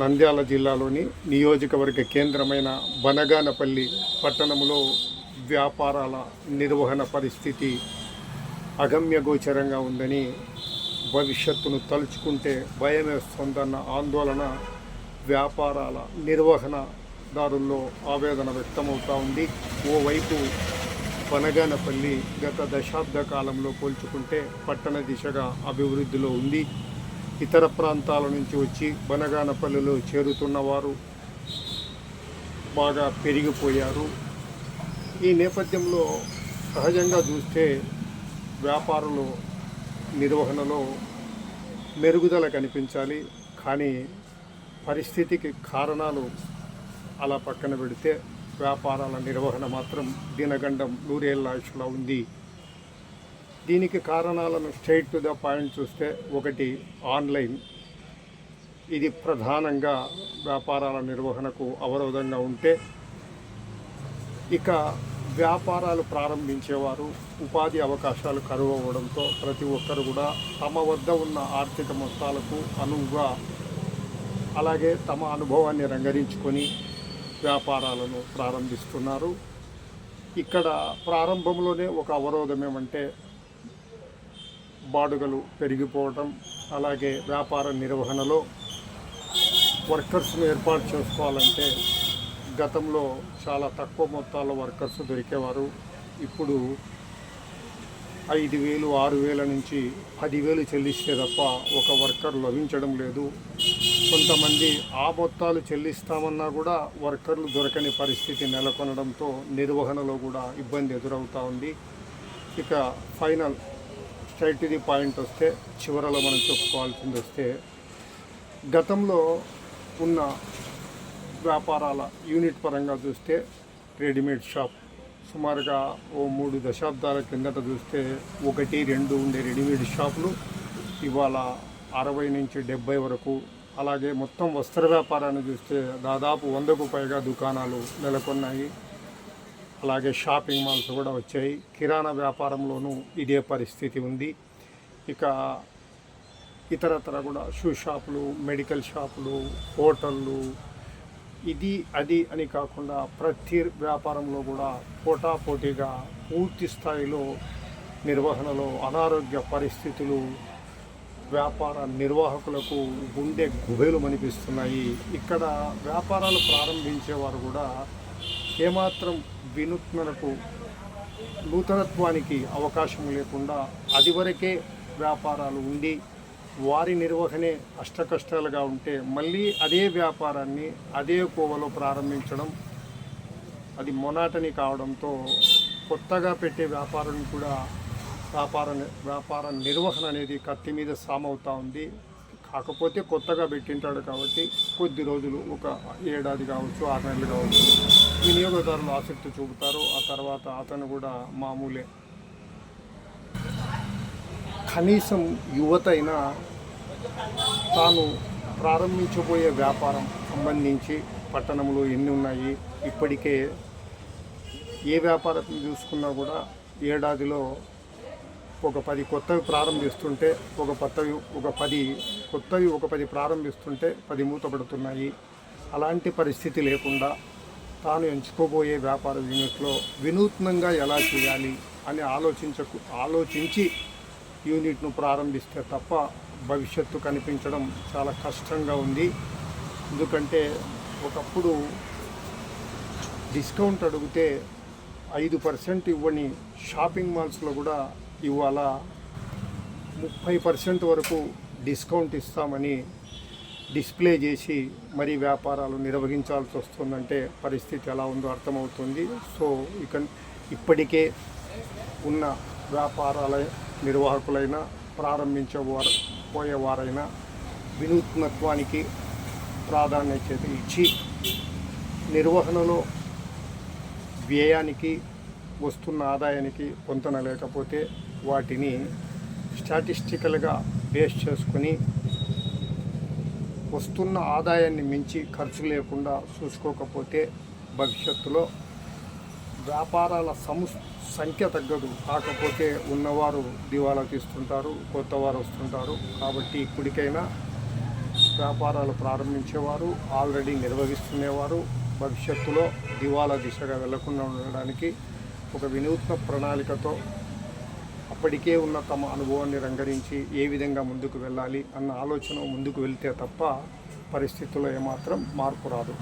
నంద్యాల జిల్లాలోని నియోజకవర్గ కేంద్రమైన బనగానపల్లి పట్టణంలో వ్యాపారాల నిర్వహణ పరిస్థితి అగమ్యగోచరంగా ఉందని భవిష్యత్తును తలుచుకుంటే భయం ఆందోళన వ్యాపారాల నిర్వహణదారుల్లో ఆవేదన వ్యక్తమవుతూ ఉంది. ఓవైపు బనగానపల్లి గత దశాబ్ద కాలంలో పోల్చుకుంటే పట్టణ దిశగా అభివృద్ధిలో ఉంది. ఇతర ప్రాంతాల నుంచి వచ్చి బనగానపల్లిలో చేరుతున్న వారు బాగా పెరిగిపోయారు. ఈ నేపథ్యంలో సహజంగా చూస్తే వ్యాపారులు నిర్వహణలో మెరుగుదల కనిపించాలి. కానీ పరిస్థితికి కారణాలు అలా పక్కన పెడితే వ్యాపారాల నిర్వహణ మాత్రం దినగండం నూరేళ్ళ ఆయుష్లా ఉంది. దీనికి కారణాలను స్ట్రైట్ టు ద పాయింట్ చూస్తే ఒకటి ఆన్లైన్. ఇది ప్రధానంగా వ్యాపారాల నిర్వహణకు అవరోధంగా ఉంటే ఇక వ్యాపారాలు ప్రారంభించేవారు ఉపాధి అవకాశాలు కరువు అవ్వడంతో ప్రతి ఒక్కరు కూడా తమ వద్ద ఉన్న ఆర్థిక మొత్తాలకు అనువుగా అలాగే తమ అనుభవాన్ని రంగరించుకొని వ్యాపారాలను ప్రారంభిస్తున్నారు. ఇక్కడ ప్రారంభంలోనే ఒక అవరోధం ఏమంటే బాడుగలు పెరిగిపోవటం అలాగే వ్యాపార నిర్వహణలో వర్కర్స్ను ఏర్పాటు చేసుకోవాలంటే గతంలో చాలా తక్కువ మొత్తాల్లో వర్కర్స్ దొరికేవారు. ఇప్పుడు ఐదు వేలు ఆరు వేల నుంచి పదివేలు చెల్లిస్తే తప్ప ఒక వర్కర్ లభించడం లేదు. కొంతమంది ఆ మొత్తాలు చెల్లిస్తామన్నా కూడా వర్కర్లు దొరకని పరిస్థితి నెలకొనడంతో నిర్వహణలో కూడా ఇబ్బంది ఎదురవుతూ ఉంది. ఇక ఫైనల్ స్ట్రైట్ ది పాయింట్ వస్తే చివరలో మనం చెప్పుకోవాల్సింది వస్తే గతంలో ఉన్న వ్యాపారాల యూనిట్ పరంగా చూస్తే రెడీమేడ్ షాప్ సుమారుగా ఓ మూడు దశాబ్దాల కిందట చూస్తే ఒకటి రెండు ఉండే రెడీమేడ్ షాపులు ఇవాళ అరవై నుంచి డెబ్బై వరకు అలాగే మొత్తం వస్త్ర వ్యాపారాన్ని చూస్తే దాదాపు వందకు పైగా దుకాణాలు నెలకొన్నాయి. అలాగే షాపింగ్ మాల్స్ కూడా వచ్చాయి. కిరాణా వ్యాపారంలోనూ ఇదే పరిస్థితి ఉంది. ఇక ఇతరతర కూడా షూ షాపులు మెడికల్ షాపులు హోటళ్ళు ఇది అది అని కాకుండా ప్రతి వ్యాపారంలో కూడా పోటాపోటీగా పూర్తి స్థాయిలో నిర్వహణలో అనారోగ్య పరిస్థితులు వ్యాపార నిర్వాహకులకు గుండె గుబేలు అనిపిస్తున్నాయి ఇక్కడ వ్యాపారాలు ప్రారంభించేవారు కూడా ఏమాత్రం వినూత్నకు నూతనత్వానికి అవకాశం లేకుండా అది వరకే వ్యాపారాలు ఉండి వారి నిర్వహణే అష్టకష్టాలుగా ఉంటే మళ్ళీ అదే వ్యాపారాన్ని అదే కోవలో ప్రారంభించడం అది మొనాటని కావడంతో కొత్తగా పెట్టే వ్యాపారం కూడా వ్యాపార వ్యాపార నిర్వహణ అనేది కత్తి మీద సామవుతూ ఉంది. కాకపోతే కొత్తగా పెట్టింటాడు కాబట్టి కొద్ది రోజులు ఒక ఏడాది కావచ్చు ఆరు నెలలు కావచ్చు. వినియోగదారులు ఆసక్తి చూపుతారు. ఆ తర్వాత అతను కూడా మామూలే. కనీసం యువత అయినా తాను ప్రారంభించబోయే వ్యాపారం సంబంధించి పట్టణంలో ఎన్ని ఉన్నాయి ఇప్పటికే ఏ వ్యాపారం చూసుకున్నా కూడా ఏడాదిలో ఒక పది కొత్తవి ప్రారంభిస్తుంటే ఒక కొత్తవి ఒక పది కొత్తవి ఒక పది ప్రారంభిస్తుంటే పది మూతపడుతున్నాయి. అలాంటి పరిస్థితి లేకుండా తాను ఎంచుకోబోయే వ్యాపార యూనిట్లో వినూత్నంగా ఎలా చేయాలి అని ఆలోచించకు ఆలోచించి యూనిట్ను ప్రారంభిస్తే తప్ప భవిష్యత్తు కనిపించడం చాలా కష్టంగా ఉంది. ఎందుకంటే ఒకప్పుడు డిస్కౌంట్ అడిగితే ఐదు పర్సెంట్ ఇవ్వని షాపింగ్ మాల్స్లో కూడా ఇవాళ ముప్పై పర్సెంట్ వరకు డిస్కౌంట్ ఇస్తామని డిస్ప్లే చేసి మరి వ్యాపారాలు నిర్వహించాల్సి వస్తుందంటే పరిస్థితి ఎలా ఉందో అర్థమవుతుంది. సో ఇక ఇప్పటికే ఉన్న వ్యాపారాల నిర్వాహకులైనా ప్రారంభించేవారు పోయేవారైనా వినూత్నత్వానికి ప్రాధాన్యత ఇచ్చి నిర్వహణలో వ్యయానికి వస్తున్న ఆదాయానికి పొంతన లేకపోతే వాటిని స్టాటిస్టికల్గా బేస్ చేసుకొని వస్తున్న ఆదాయాన్ని మించి ఖర్చు లేకుండా చూసుకోకపోతే భవిష్యత్తులో వ్యాపారాల సము సంఖ్య తగ్గదు. కాకపోతే ఉన్నవారు దివాలా తీస్తుంటారు కొత్త వారు వస్తుంటారు. కాబట్టి ఇప్పటికైనా వ్యాపారాలు ప్రారంభించేవారు ఆల్రెడీ నిర్వహిస్తునేవారు భవిష్యత్తులో దివాలా దిశగా వెళ్ళకుండా ఉండడానికి ఒక వినూత్న ప్రణాళికతో అప్పటికే ఉన్న తమ అనుభవాన్ని రంగరించి ఏ విధంగా ముందుకు వెళ్ళాలి అన్న ఆలోచన ముందుకు వెళ్తే తప్ప పరిస్థితుల్లో ఏమాత్రం మార్పు రాదు.